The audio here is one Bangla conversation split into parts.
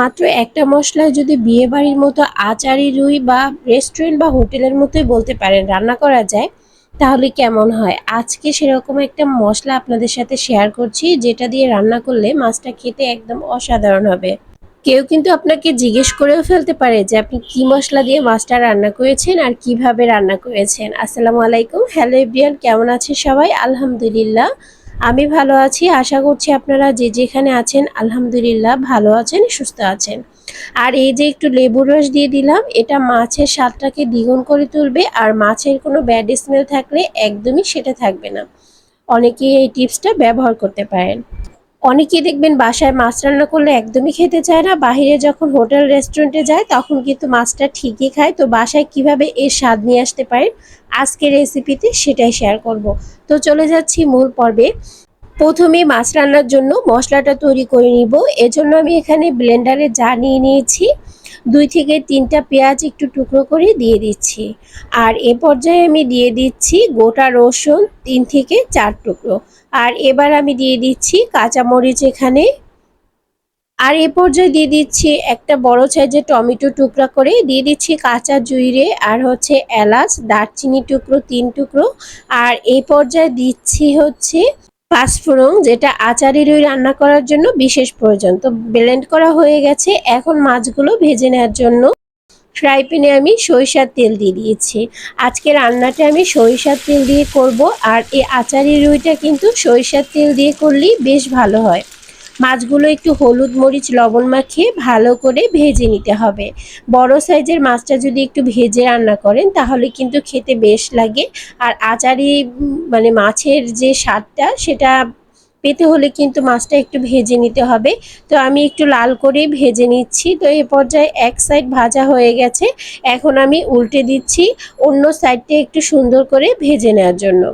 মাত্র একটা মশলায় যদি বিয়ে বাড়ির মতো আচারি রুই বা রেস্টুরেন্ট বা হোটেলের মতোই বলতে পারেন রান্না করা যায়, তাহলে কেমন হয়? আজকে সেরকম একটা মশলা আপনাদের সাথে শেয়ার করছি, যেটা দিয়ে রান্না করলে মাছটা খেতে একদম অসাধারণ হবে। কেউ কিন্তু আপনাকে জিজ্ঞেস করেও ফেলতে পারে যে আপনি কি মশলা দিয়ে মাছটা রান্না করেছেন আর কীভাবে রান্না করেছেন। আসসালামু আলাইকুম। হ্যালো এভরিয়ান কেমন আছে সবাই? আলহামদুলিল্লাহ। আমি ভালো আছি, আশা করছি আপনারা যে যেখানে আছেন, আলহামদুলিল্লাহ ভালো আছেন, সুস্থ আছেন। আর এই যে একটু লেবুর রস দিয়ে দিলাম, এটা মাছের স্বাদটাকে দ্বিগুণ করে তুলবে, আর মাছের কোনো ব্যাড স্মেল থাকলে একদমই সেটা থাকবে না। অনেকেই এই টিপসটা ব্যবহার করতে পারেন। অনেকেই দেখবেন বাসায় মাছ রান্না করলে একদমই খেতে চায় না। বাহিরে যখন হোটেল রেস্টুরেন্টে যায়, তখন কিন্তু মাছটা ঠিকই খায়। তো বাসায় কীভাবে এর স্বাদ নিয়ে আসতে পারেন? আজকের রেসিপিতে সেটাই শেয়ার করব। তো চলে যাচ্ছি মূল পর্বে। প্রথমে মাছ রান্নার জন্য মশলাটা তৈরি করে নিব। এজন্য আমি এখানে ব্লেন্ডারে যা নিয়ে নিয়েছি, দুই থেকে তিনটা পেঁয়াজ একটু টুকরো করে দিয়ে দিচ্ছি। আর এ পর্যায়ে আমি দিয়ে দিচ্ছি গোটা রসুন তিন থেকে চার টুকরো। আর এবার আমি দিয়ে দিচ্ছি কাঁচামরিচ এখানে। আর এ পর্যায়ে দিয়ে দিচ্ছি একটা বড় সাইজের টমেটো টুকরা করে। দিয়ে দিচ্ছি কাঁচা জুইরে আর হচ্ছে এলাচ, দারচিনি টুকরো, তিন টুকরো। আর এই পর্যায়ে দিচ্ছি হচ্ছে পাঁচফোড়ন, যেটা আচারের ওই রান্না করার জন্য বিশেষ প্রয়োজন। তো ব্লেন্ড করা হয়ে গেছে। এখন মাছগুলো ভেজে নেওয়ার জন্য ফ্রাই প্যানে আমি সরিষার তেল দিয়ে দিয়েছি। আজকে রান্নাটা আমি সরিষার তেল দিয়ে করব আর এই আচারি রুইটা কিন্তু সরিষার তেল দিয়ে করলেই বেশ ভালো হয়। মাছগুলো একটু হলুদ মরিচ, লবণ মাখিয়ে ভালো করে ভেজে নিতে হবে। বড় সাইজের মাছটা যদি একটু ভেজে রান্না করেন তাহলে কিন্তু খেতে বেশ লাগে। আর আচারি মানে মাছের যে স্বাদটা সেটা পেতে হলে কিন্তু মাছটা একটু ভেজে নিতে হবে। তো আমি একটু লাল করে ভেজে নিচ্ছি। তো এ পর্যায়ে এক সাইড ভাজা হয়ে গেছে। এখন আমি উল্টে দিচ্ছি অন্য সাইডটা একটু সুন্দর করে ভেজে নেওয়ার জন্য।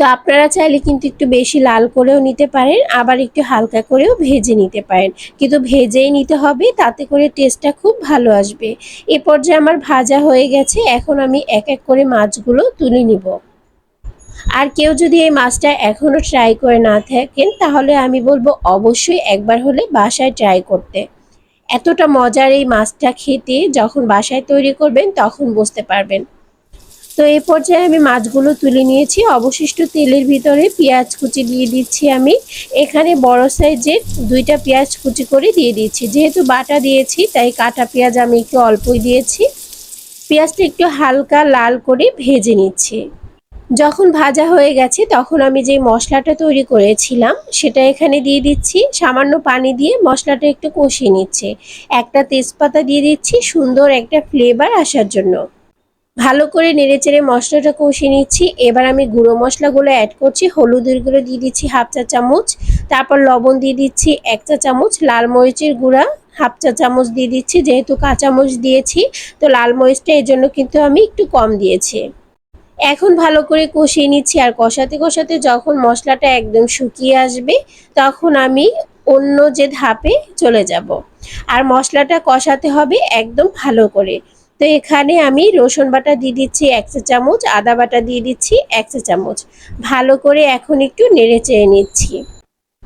তো আপনারা চাইলে কিন্তু একটু বেশি লাল করেও নিতে পারেন, আবার একটু হালকা করেও ভেজে নিতে পারেন। কিন্তু ভেজেই নিতে হবে, তাতে করে টেস্টটা খুব ভালো আসবে। এ পর্যায়ে আমার ভাজা হয়ে গেছে। এখন আমি এক এক করে মাছগুলো তুলে নিব। আর কেউ যদি এই মাছটা এখনও ট্রাই করে না থাকেন, তাহলে আমি বলব অবশ্যই একবার হলে বাসায় ট্রাই করতে। এতটা মজার এই মাছটা খেতে যখন বাসায় তৈরি করবেন, তখন বুঝতে পারবেন। তো এই পর্যায়ে আমি মাছগুলো তুলে নিয়েছি। অবশিষ্ট তেলের ভিতরে পেঁয়াজ কুচি দিয়ে দিচ্ছি আমি। এখানে বড় সাইজের দুইটা পেঁয়াজ কুচি করে দিয়ে দিচ্ছি। যেহেতু বাটা দিয়েছি, তাই কাটা পেঁয়াজ আমি একটু অল্পই দিয়েছি। পেঁয়াজটা একটু হালকা লাল করে ভেজে নিচ্ছি। যখন ভাজা হয়ে গেছে, তখন আমি যে মশলাটা তৈরি করেছিলাম, সেটা এখানে দিয়ে দিচ্ছি। সামান্য পানি দিয়ে মশলাটা একটু কষিয়ে নিচ্ছে। একটা তেজপাতা দিয়ে দিচ্ছি, সুন্দর একটা ফ্লেভার আসার জন্য। ভালো করে নেড়েচেড়ে মশলাটা কষিয়ে নিচ্ছি। এবার আমি গুঁড়ো মশলাগুলো অ্যাড করছি। হলুদের গুঁড়ো দিয়ে দিচ্ছি হাফ চা চামচ। তারপর লবণ দিয়ে দিচ্ছি এক চা চামচ। লাল মরিচের গুঁড়া হাফ চা চামচ দিয়ে দিচ্ছি, যেহেতু কাঁচামচ দিয়েছি, তো লাল মরিচটা এর জন্য কিন্তু আমি একটু কম দিয়েছি। এখন ভালো করে কষিয়ে নিচ্ছি আর কষাতে কষাতে যখন মশলাটা একদম শুকিয়ে আসবে, তখন আমি অন্য যে ধাপে চলে যাব। আর মশলাটা কষাতে হবে একদম ভালো করে। তো এখানে আমি রসুন বাটা দিয়ে দিচ্ছি এক চা চামচ, আদা বাটা দিয়ে দিচ্ছি এক চা চামচ। ভালো করে এখন একটু নেড়ে চেয়ে নিচ্ছি।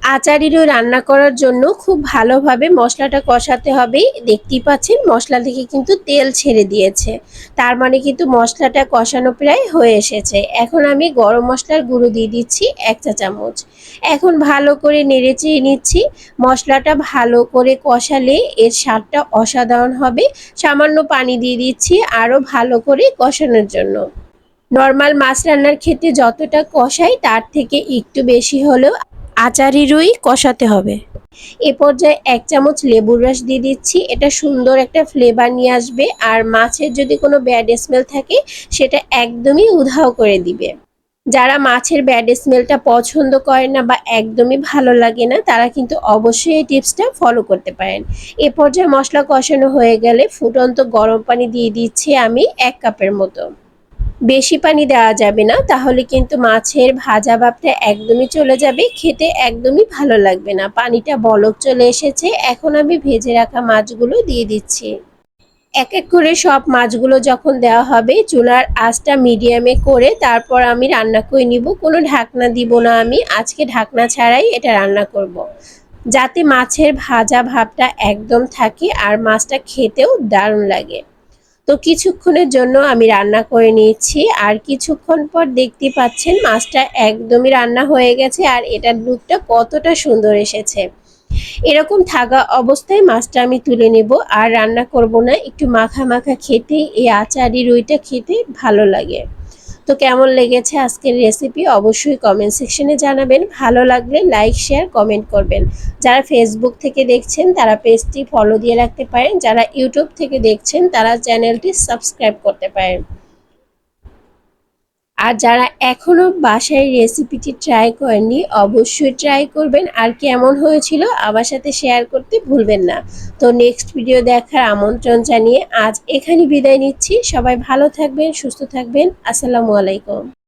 আচারিরও রান্না করার জন্য খুব ভালোভাবে মশলাটা কষাতে হবে। দেখতেই পাচ্ছেন মশলা থেকে কিন্তু তেল ছেড়ে দিয়েছে। তার মানে কিন্তু মশলাটা কষানো প্রায় হয়ে এসেছে। এখন আমি গরম মশলার গুঁড়ো দিয়ে দিচ্ছি এক চা চামচ। এখন ভালো করে নেড়ে চেয়ে নিচ্ছি। মশলাটা ভালো করে কষালে এর স্বাদটা অসাধারণ হবে। সামান্য পানি দিয়ে দিচ্ছি আরও ভালো করে কষানোর জন্য। নর্মাল মাছ রান্নার ক্ষেত্রে যতটা কষাই তার থেকে একটু বেশি হলেও আচারিরই কষাতে হবে। এ পর্যায়ে এক চামচ লেবুর রস দিয়ে দিচ্ছি। এটা সুন্দর একটা ফ্লেভার নিয়ে আসবে। আর মাছের যদি কোনো ব্যাড স্মেল থাকে, সেটা একদমই উধাও করে দিবে। যারা মাছের ব্যাড স্মেলটা পছন্দ করে না বা একদমই ভালো লাগে না, তারা কিন্তু অবশ্যই এই টিপসটা ফলো করতে পারেন। এ পর্যায়ে মশলা কষানো হয়ে গেলে ফুটন্ত গরম পানি দিয়ে দিচ্ছি আমি এক কাপের মতো। বেশি পানি দেওয়া যাবে না, তাহলে কিন্তু মাছের ভাজা ভাবটা একদমই চলে যাবে, খেতে একদমই ভালো লাগবে না। পানিটা বলক চলে এসেছে, এখন আমি ভেজে রাখা মাছগুলো দিয়ে দিচ্ছি। এক এক করে সব মাছগুলো যখন দেওয়া হবে, চুলার আঁচটা মিডিয়ামে করে তারপর আমি রান্না করে নিব। কোনো ঢাকনা দিব না আমি, আজকে ঢাকনা ছাড়াই এটা রান্না করব। যাতে মাছের ভাজা ভাবটা একদম থাকে আর মাছটা খেতেও দারুণ লাগে। তো কিছুক্ষণের জন্য আমি রান্না করে নিয়েছি। আর কিছুক্ষণ পর দেখতে পাচ্ছেন মাছটা একদমই রান্না হয়ে গেছে আর এটার লুকটা কতটা সুন্দর এসেছে। এরকম থাকা অবস্থায় মাছটা আমি তুলে নেব। আর রান্না করব না, একটু মাখা মাখা খেতে, এই আচারি রুইটা খেতে ভালো লাগে। তো কেমন লেগেছে আজকের রেসিপি অবশ্যই কমেন্ট সেকশনে জানাবেন। ভালো লাগলে লাইক শেয়ার কমেন্ট করবেন। যারা ফেসবুক থেকে দেখছেন, তারা পেজটি ফলো দিয়ে রাখতে পারেন। যারা ইউটিউব থেকে দেখছেন, তারা চ্যানেলটি সাবস্ক্রাইব করতে পারেন। আর যারা এখনও বাসায় রেসিপিটি ট্রাই করেননি, অবশ্যই ট্রাই করবেন। আর কেমন হয়েছিল আমার সাথে শেয়ার করতে ভুলবেন না। তো নেক্সট ভিডিও দেখার আমন্ত্রণ জানিয়ে আজ এখানে বিদায় নিচ্ছি। সবাই ভালো থাকবেন, সুস্থ থাকবেন। আসসালামু আলাইকুম।